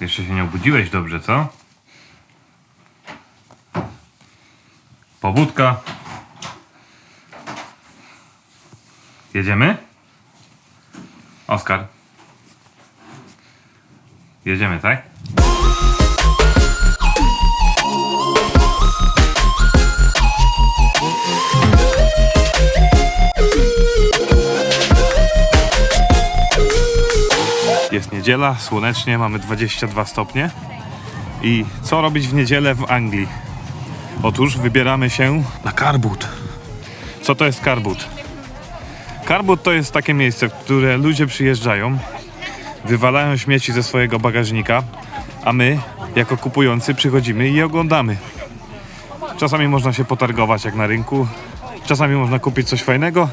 Jeszcze się nie obudziłeś dobrze, co? Pobudka. Jedziemy? Oskar. Jedziemy, tak? Niedziela, słonecznie, mamy 22 stopnie. I co robić w niedzielę w Anglii? Otóż wybieramy się na Carbut. Co to jest Carbut? Carbut to jest takie miejsce, w które ludzie przyjeżdżają, wywalają śmieci ze swojego bagażnika, a my, jako kupujący, przychodzimy i je oglądamy. Czasami można się potargować jak na rynku, czasami można kupić coś fajnego,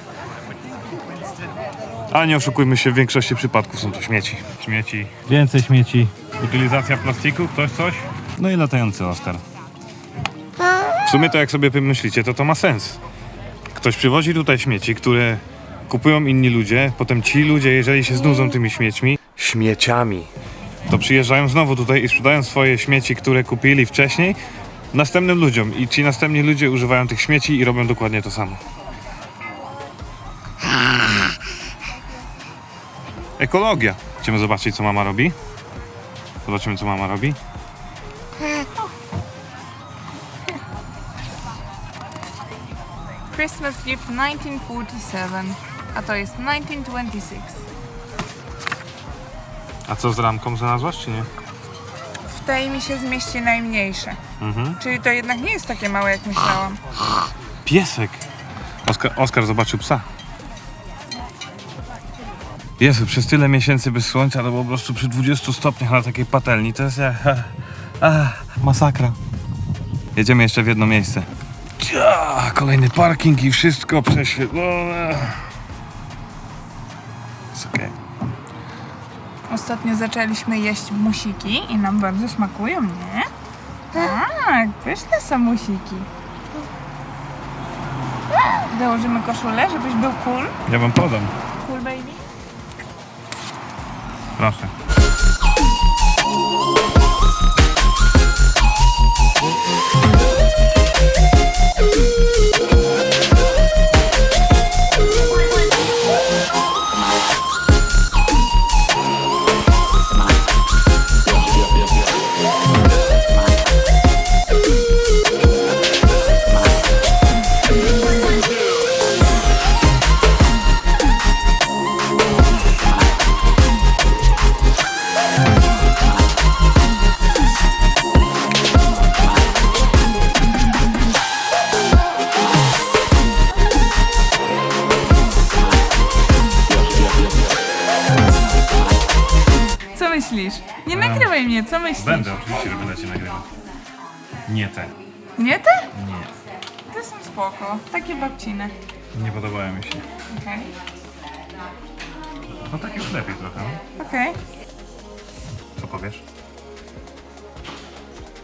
a nie oszukujmy się, w większości przypadków są to śmieci. Śmieci. Więcej śmieci. Utylizacja plastiku, ktoś coś? No i latający Oskar. W sumie to jak sobie pomyślicie, to to ma sens. Ktoś przywozi tutaj śmieci, które kupują inni ludzie, potem ci ludzie, jeżeli się znudzą tymi śmiećmi, śmieciami, to przyjeżdżają znowu tutaj i sprzedają swoje śmieci, które kupili wcześniej, następnym ludziom. I ci następni ludzie używają tych śmieci i robią dokładnie to samo. Ekologia. Chcemy zobaczyć, co mama robi. Zobaczymy, co mama robi. Christmas gift 1947, a to jest 1926. A co z ramką znalazłaś, czy nie? W tej mi się zmieści najmniejsze. Mhm. Czyli to jednak nie jest takie małe, jak myślałam. Piesek. Oskar, Oskar zobaczył psa. Jezu, przez tyle miesięcy bez słońca, to po prostu przy 20 stopniach na takiej patelni, to jest jak... Ach, masakra. Jedziemy jeszcze w jedno miejsce. Ja, kolejny parking i wszystko prześwietlone. Jest okej. Ostatnio zaczęliśmy jeść musiki i nam bardzo smakują, nie? Tak, pyszne są musiki. Założymy koszulę, żebyś był cool. Ja wam podam. Cool myślisz? Będę, oczywiście, że będę cię nagrywać. Nie te. Nie te? Nie. Te są spoko. Takie babcine. Nie podobają mi się. Okej. No tak już lepiej trochę. no. Okej. Co powiesz?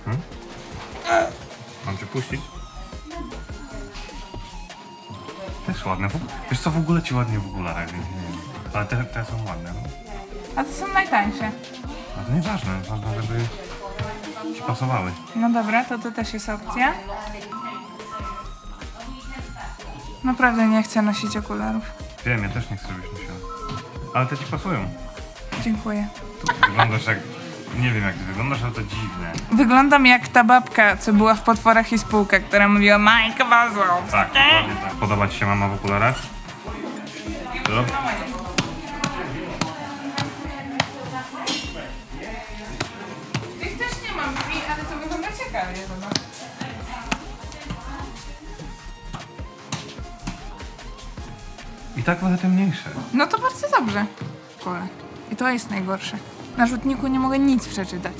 Hmm? Mam cię puścić? Też ładne. W ogóle- Wiesz co, w ogóle ci ładnie w okularach, więc nie wiem. Ale te, te są ładne. No. A to są najtańsze. To nieważne, ważne, żeby ci pasowały. No dobra, to to też jest opcja. Naprawdę nie chcę nosić okularów. Wiem, ja też nie chcę, żebyś nosiła. Ale te ci pasują. Dziękuję. Wyglądasz jak... Nie wiem jak ty wyglądasz, ale to dziwne. Wyglądam jak ta babka, co była w potworach i spółka, która mówiła Majka Wazon. Tak, dokładnie tak. Podoba ci się mama w okularach? Co? Tych też nie mam drzwi, ale to wygląda ciekawie. zobacz. I tak trochę te mniejsze. No to bardzo dobrze. Kole. I to jest najgorsze. Na rzutniku nie mogę nic przeczytać.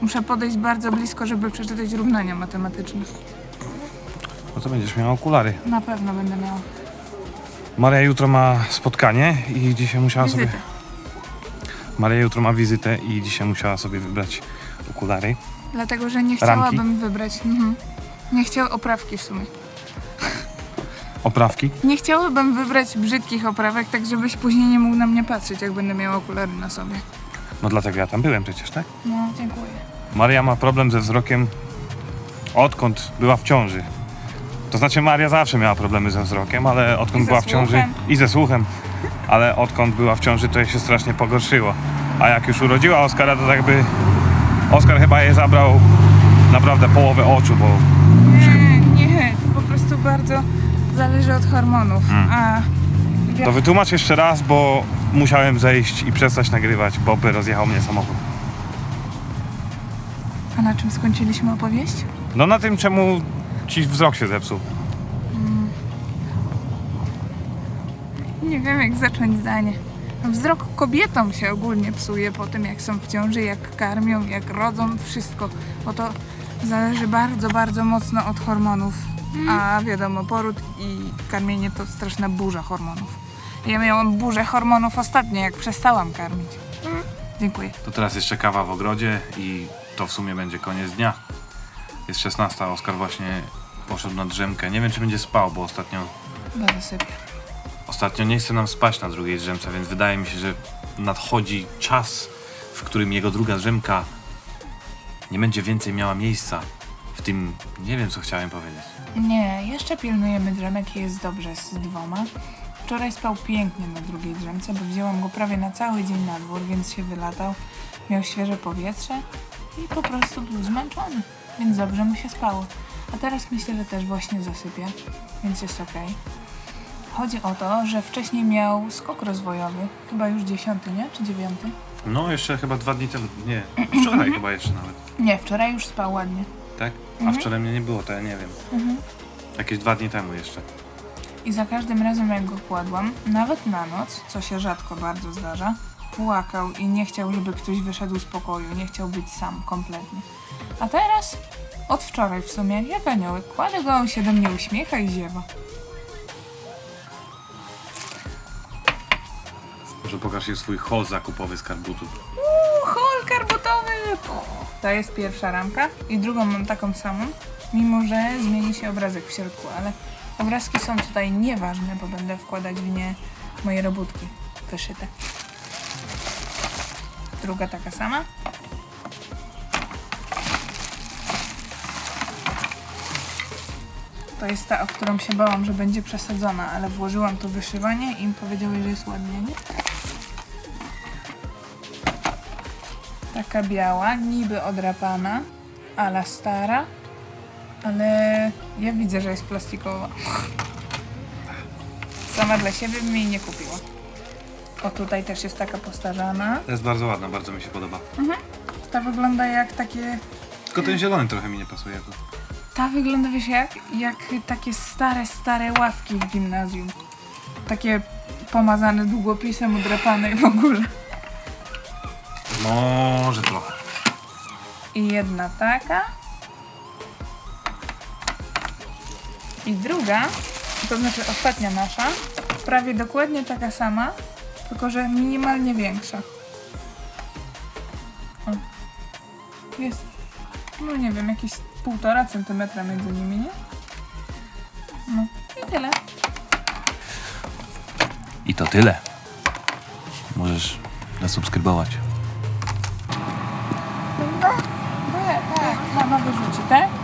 Muszę podejść bardzo blisko, żeby przeczytać równania matematyczne. No to będziesz miała okulary. Na pewno będę miała. Maria jutro ma spotkanie i dzisiaj musiała Wizytę. Maria jutro ma wizytę i dzisiaj musiała sobie wybrać okulary. Dlatego, że nie chciałabym wybrać. Mhm. Nie chciał oprawki w sumie. Oprawki. Nie chciałabym wybrać brzydkich oprawek, tak żebyś później nie mógł na mnie patrzeć, jak będę miała okulary na sobie. No dlatego ja tam byłem przecież, tak? No, dziękuję. Maria ma problem ze wzrokiem odkąd była w ciąży. To znaczy Maria zawsze miała problemy ze wzrokiem, ale odkąd ze była w ciąży słuchem. i ze słuchem, ale odkąd była w ciąży to jej się strasznie pogorszyło. A jak już urodziła Oskara, to tak by Oskar chyba jej zabrał naprawdę połowę oczu, bo Nie, nie, to po prostu bardzo zależy od hormonów. A to wytłumacz jeszcze raz, bo musiałem zejść i przestać nagrywać, bo by rozjechał mnie samochód. A na czym skończyliśmy opowieść? No na tym, czemu ci wzrok się zepsuł. Nie wiem, jak zacząć zdanie. Wzrok kobietom się ogólnie psuje po tym, jak są w ciąży, jak karmią, jak rodzą, wszystko. Bo to zależy bardzo, bardzo mocno od hormonów. A wiadomo, poród i karmienie to straszna burza hormonów. Ja miałam burzę hormonów ostatnio, jak przestałam karmić. Dziękuję. To teraz jeszcze kawa w ogrodzie i to w sumie będzie koniec dnia. Jest 16, a Oskar właśnie poszedł na drzemkę. Nie wiem, czy będzie spał, bo ostatnio, Bardzo sobie. Ostatnio nie chce nam spać na drugiej drzemce, więc wydaje mi się, że nadchodzi czas, w którym jego druga drzemka nie będzie więcej miała miejsca. W tym nie wiem, co chciałem powiedzieć. Nie, jeszcze pilnujemy drzemek i jest dobrze z dwoma. Wczoraj spał pięknie na drugiej drzemce, bo wzięłam go prawie na cały dzień na dwór, więc się wylatał. Miał świeże powietrze i po prostu był zmęczony, więc dobrze mu się spało. A teraz myślę, że też właśnie zasypia, więc jest okej. Chodzi o to, że wcześniej miał skok rozwojowy, chyba już dziesiąty, nie? Czy dziewiąty? No, jeszcze chyba dwa dni temu. Nie, wczoraj chyba jeszcze nawet. Nie, wczoraj już spał ładnie. Tak? A wczoraj mnie nie było, to ja nie wiem. Jakieś dwa dni temu jeszcze. I za każdym razem, jak go kładłam, nawet na noc, co się rzadko bardzo zdarza, płakał i nie chciał, żeby ktoś wyszedł z pokoju, nie chciał być sam kompletnie. A teraz, od wczoraj w sumie, jak aniołek, kładę go, on się do mnie uśmiecha i ziewa. Może pokaż swój hol zakupowy z karbutu. Uuu, hol karbotowy! To jest pierwsza ramka i drugą mam taką samą, mimo że zmieni się obrazek w środku, ale obrazki są tutaj nieważne, bo będę wkładać w nie moje robótki wyszyte. Druga taka sama. To jest ta, o którą się bałam, że będzie przesadzona, ale włożyłam to wyszywanie i im powiedziały, że jest ładnie, nie? Taka biała, niby odrapana, ala stara, ale ja widzę, że jest plastikowa. Sama dla siebie bym jej nie kupiła. O, tutaj też jest taka postarzana. To jest bardzo ładna, bardzo mi się podoba. Ta wygląda jak takie... Tylko ten zielony trochę mi nie pasuje. To. Ta wygląda, wiesz jak? Jak takie stare, stare ławki w gimnazjum. Takie pomazane długopisem, odrapane w ogóle. Może trochę. I jedna taka. I druga, to znaczy ostatnia nasza, prawie dokładnie taka sama, tylko że minimalnie większa. O. Jest, no nie wiem, jakieś półtora centymetra między nimi, nie? No i tyle. I to tyle. Możesz zasubskrybować. Tak, tak, mama wyrzuci, tak?